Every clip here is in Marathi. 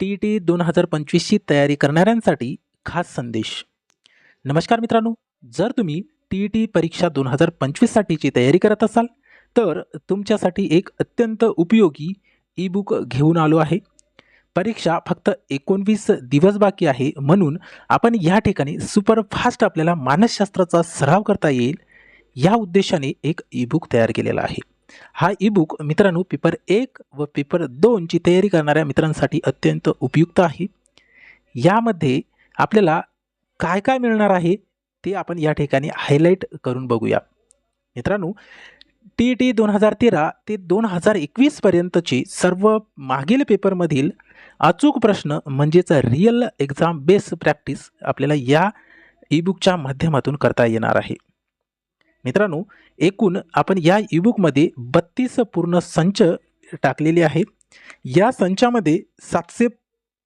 टी ई टी दोन हजार पंचवीसची तयारी करणाऱ्यांसाठी खास संदेश. नमस्कार मित्रांनो जर तुम्ही टी ई टी परीक्षा दोन हजार पंचवीससाठीची तयारी करत असाल तर तुमच्यासाठी एक अत्यंत उपयोगी ई बुक घेऊन आलो आहे. परीक्षा फक्त एकोणवीस दिवस बाकी आहे म्हणून आपण या ठिकाणी सुपरफास्ट आपल्याला मानसशास्त्राचा सराव करता येईल. या उद्देशाने एक ई बुक तयार केलेला आहे. हा ई बुक मित्रांनो पेपर एक व पेपर दोनची तयारी करणाऱ्या मित्रांसाठी अत्यंत उपयुक्त आहे. यामध्ये आपल्याला काय काय मिळणार आहे ते आपण या ठिकाणी हायलाईट करून बघूया. मित्रांनो टी टी दोन हजार तेरा ते दोन हजार एकवीसपर्यंतची सर्व मागील पेपरमधील अचूक प्रश्न म्हणजेच रिअल एक्झाम बेस प्रॅक्टिस आपल्याला या ईबुकच्या माध्यमातून करता येणार आहे. मित्रांनो एकूण आपण या ईबुकमध्ये बत्तीस पूर्ण संच टाकलेले आहे या संचामध्ये सातशे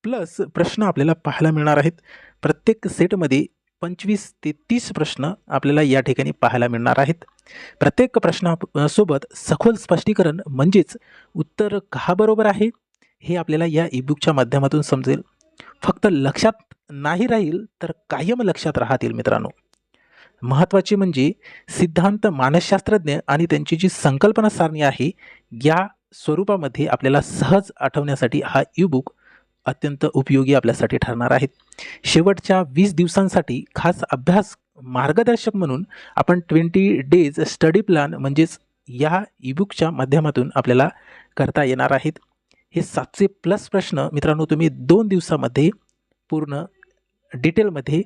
प्लस प्रश्न आपल्याला पाहायला मिळणार आहेत. प्रत्येक सेटमध्ये पंचवीस ते तीस प्रश्न आपल्याला या ठिकाणी पाहायला मिळणार आहेत. प्रत्येक प्रश्नासोबत सखोल स्पष्टीकरण म्हणजेच उत्तर का बरोबर आहे हे आपल्याला या ईबुकच्या माध्यमातून समजेल. फक्त लक्षात नाही राहील तर कायम लक्षात राहतील मित्रांनो. महत्त्वाचे म्हणजे सिद्धांत मानसशास्त्रज्ञ आणि त्यांची जी संकल्पना सारणी आहे या स्वरूपामध्ये आपल्याला सहज आठवण्यासाठी हा ईबुक अत्यंत उपयोगी आपल्यासाठी ठरणार आहेत शेवटच्या वीस दिवसांसाठी खास अभ्यास मार्गदर्शक म्हणून आपण ट्वेंटी डेज स्टडी प्लॅन म्हणजेच या ईबुकच्या माध्यमातून आपल्याला करता येणार आहेत. हे सातशे प्लस प्रश्न मित्रांनो तुम्ही दोन दिवसामध्ये पूर्ण डिटेलमध्ये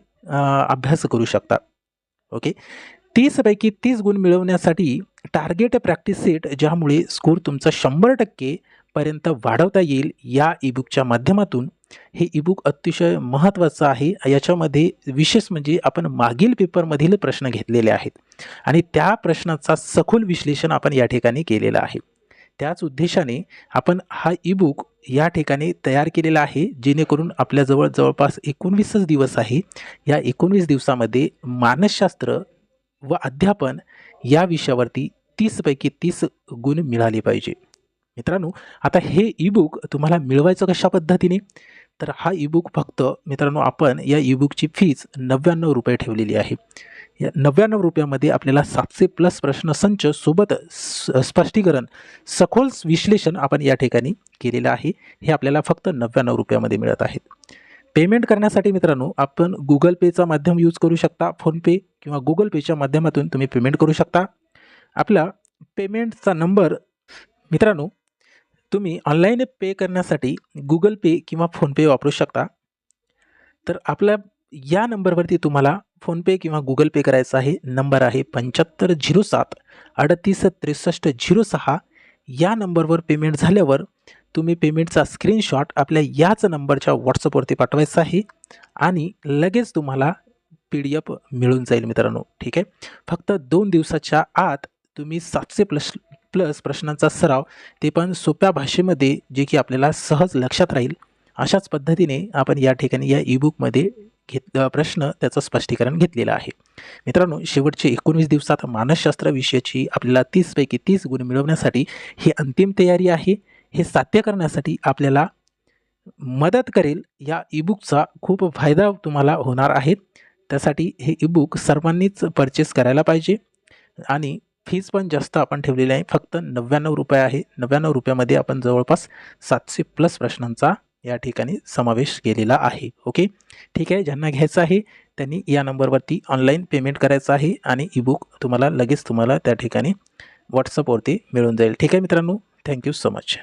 अभ्यास करू शकता. ओके? तीसपैकी तीस गुण मिळवण्यासाठी टार्गेट प्रॅक्टिस सेट ज्यामुळे स्कोर तुमचा शंभर टक्केपर्यंत वाढवता येईल या ईबुकच्या माध्यमातून. हे ईबुक अतिशय महत्त्वाचं आहे. याच्यामध्ये विशेष म्हणजे आपण मागील पेपरमधील प्रश्न घेतलेले आहेत. आणि त्या प्रश्नाचा सखोल विश्लेषण आपण या ठिकाणी केलेलं आहे. त्याच उद्देशाने आपण हा ईबुक या ठिकाणी तयार केलेला आहे जेणेकरून आपल्याजवळ जवळपास एकोणवीसच दिवस आहे. या एकोणवीस दिवसामध्ये मानसशास्त्र व अध्यापन या विषयावरती तीसपैकी तीस गुण मिळाले पाहिजे. मित्रांनो आता हे ईबुक तुम्हाला मिळवायचं कशा पद्धतीने? तर हा ईबुक फक्त मित्रांनो आपण या ईबुकची फीज नव्याण्णव रुपये ठेवलेली आहे. या नव्याण्णव रुपयामध्ये आपल्याला सातशे प्लस प्रश्न संच सोबत स्पष्टीकरण सखोल विश्लेषण आपण या ठिकाणी केलेलं आहे. हे आपल्याला फक्त नव्याण्णव रुपयामध्ये मिळत आहेत. पेमेंट करण्यासाठी मित्रांनो आपण गुगल पेचा माध्यम यूज करू शकता. फोनपे किंवा गुगल पेच्या माध्यमातून तुम्ही पेमेंट करू शकता. आपला पेमेंटचा नंबर मित्रांनो तुम्ही ऑनलाईन पे करण्यासाठी गुगल पे किंवा फोनपे वापरू शकता. तर आपल्या या नंबरवरती तुम्हाला फोनपे किंवा गुगल पे करायचा आहे. नंबर आहे पंच्याहत्तर झिरो सात अडतीस त्रेसष्ट झिरो सहा. या नंबरवर पेमेंट झाल्यावर तुम्ही पेमेंटचा स्क्रीनशॉट आपल्या याच नंबरच्या व्हॉट्सअपवरती पाठवायचा आहे आणि लगेच तुम्हाला पी डी एफ मिळून जाईल मित्रांनो. ठीक आहे? फक्त दोन दिवसाच्या आत तुम्ही सातशे प्लस प्लस प्रश्नांचा सराव ते पण सोप्या भाषेमध्ये जे की आपल्याला सहज लक्षात राहील. अशाच पद्धतीने आपण या ठिकाणी या ईबुकमध्ये घेत प्रश्न त्याचं स्पष्टीकरण घेतलेलं आहे. मित्रांनो शेवटचे एकोणवीस दिवसात मानसशास्त्र विषयाची आपल्याला तीसपैकी तीस गुण मिळवण्यासाठी ही अंतिम तयारी आहे. हे साध्य करण्यासाठी आपल्याला मदत करेल. या ईबुकचा खूप फायदा तुम्हाला होणार आहे. त्यासाठी हे ईबुक सर्वांनीच परचेस करायला पाहिजे. आणि फीज पण जास्त आपण ठेवलेली आहे. फक्त नव्याण्णव रुपये आहे. नव्याण्णव रुपयामध्ये आपण जवळपास सातशे प्लस प्रश्नांचा या ठिकाणी समावेश केलेला आहे. ओके ठीक आहे. ज्यांना घ्यायचं आहे त्यांनी या नंबरवरती ऑनलाईन पेमेंट करायचं आहे आणि ईबुक तुम्हाला लगेच तुम्हाला त्या ठिकाणी व्हॉट्सअपवरती मिळून जाईल. ठीक आहे मित्रांनो. Thank you so much